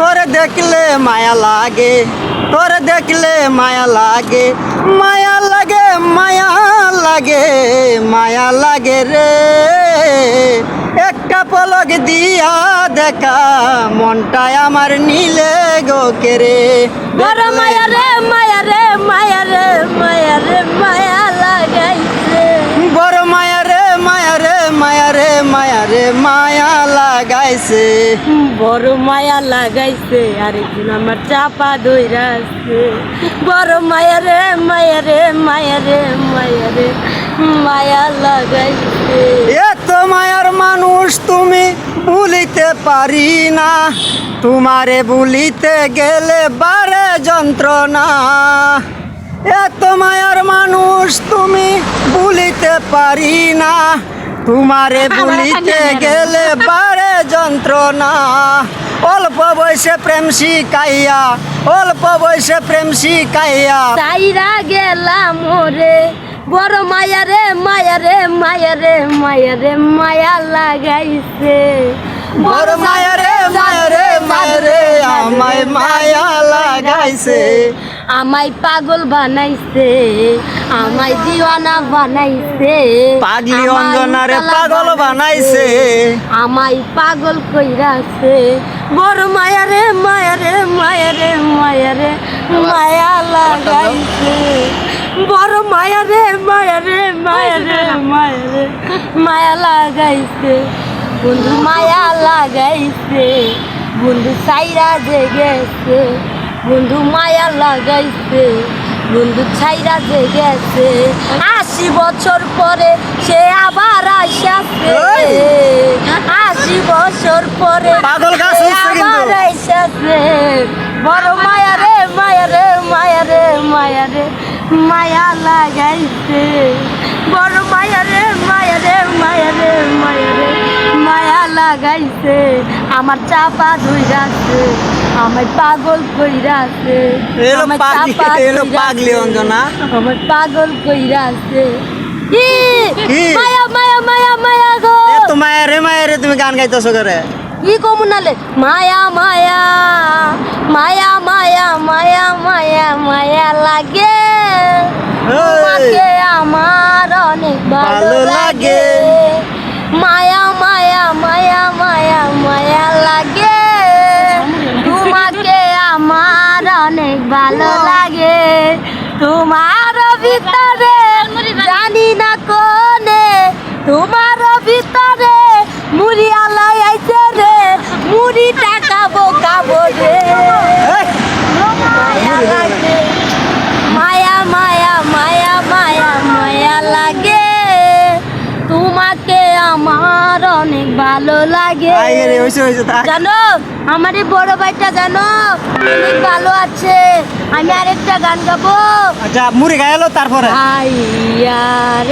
তোরে দেখলে মায়া লাগে তোরে দেখলে মায়া লাগে মায়া লাগে মায়া লাগে মায়া লাগে রে। একটা পলক দিয়া দেখা মনটায় আমার নীলে গোকে রে? মায়া রে মায়া রে মায়া রে মায়া রে মায়া লাগাইছে বড় মায়া রে মায়া রে মায়া রে মায়া রে মায়া লাগাইছে। বড় মায়া লাগাইছে আর আরেকজন আমার চাপা দইরাছে বড় মায়া রে মায়া রে মায়া রে মায়া রে মায়া লাগাইছে। এত মায়ার মানুষ তুমি ভুলিতে পারি না। তোমারে ভুলিতে গেলে বারে যন্ত্রণা। এত মায়ার মানুষ তুমি ভুলিতে পারি না। তোমারে ভুলিতে গেলে বারে যন্ত্রণা। অল্প বয়সে প্রেম শিকাইয়া অল্প বয়সে প্রেম শিকাইয়া সাইরা গেলাম ওরে বড় মায়া রে মায়া রে মায়া রে মায়া রে মায়া লাগাইছে। বড় মায়া রে মায়া রে মায়া রে আমায় মায়া লাগাইছে। আমায় পাগল বানাইছে আমায় দিওয়ানা বানাইছে পাগলি অঞ্জনারে পাগল বানাইছে আমায় পাগল কইরাছে। বড় মায়া রে মায়া রে মায়া লাগাইছে। বড় মায়া রে মায়া রে মায়া লাগাইছে। বন্ধু মায়া লাগাইছে। বন্ধু সাইরা যে গেছে বন্ধু মায়া লাগাইছে বন্ধু ছাইরা যে গেছে। আশি বছর পরে সে আবার ওই! আশি বছর পরে। আবার আইসাছে বড় মায়া রে মায়া রে মায়া রে মায়া রে মায়া লাগাইছে। বড় মায়া রে মায়া রে মায়া রে মায়া রে মায়া লাগাইছে। আমার চাপা ধুইরাছে আমার পাগল কইরাছে এলো আমার পাগলি অঞ্জনা। আমার পাগল কইরাছে ই মায়া মায়া মায়া মায়া গো। এত মায়া রে মায়া রে তুমি গান গাইতেছো করে ই কমুনালে মায়া মায়া মায়া মায়া মায়া মায়া মায়া লাগে। তোমাকে আমার অনেক ভালো লাগে। ভালো লাগে। তোমার ভিতরে জানি না কোনে। তোমার ভিতরে মুড়ি আলাই আইছে রে মুড়ি টাকাবো কাবো রে মায়া লাগে মায়া মায়া মায়া মায়া মায়া লাগে তোমাকে আমার অনেক ভালো লাগে। জানো আমার এই বড় ভাইটা জানো অনেক ভালো আছে। আমি আরেকটা গান গাবো। আচ্ছা মুড়ি গাইলো তারপরে? আইয়ার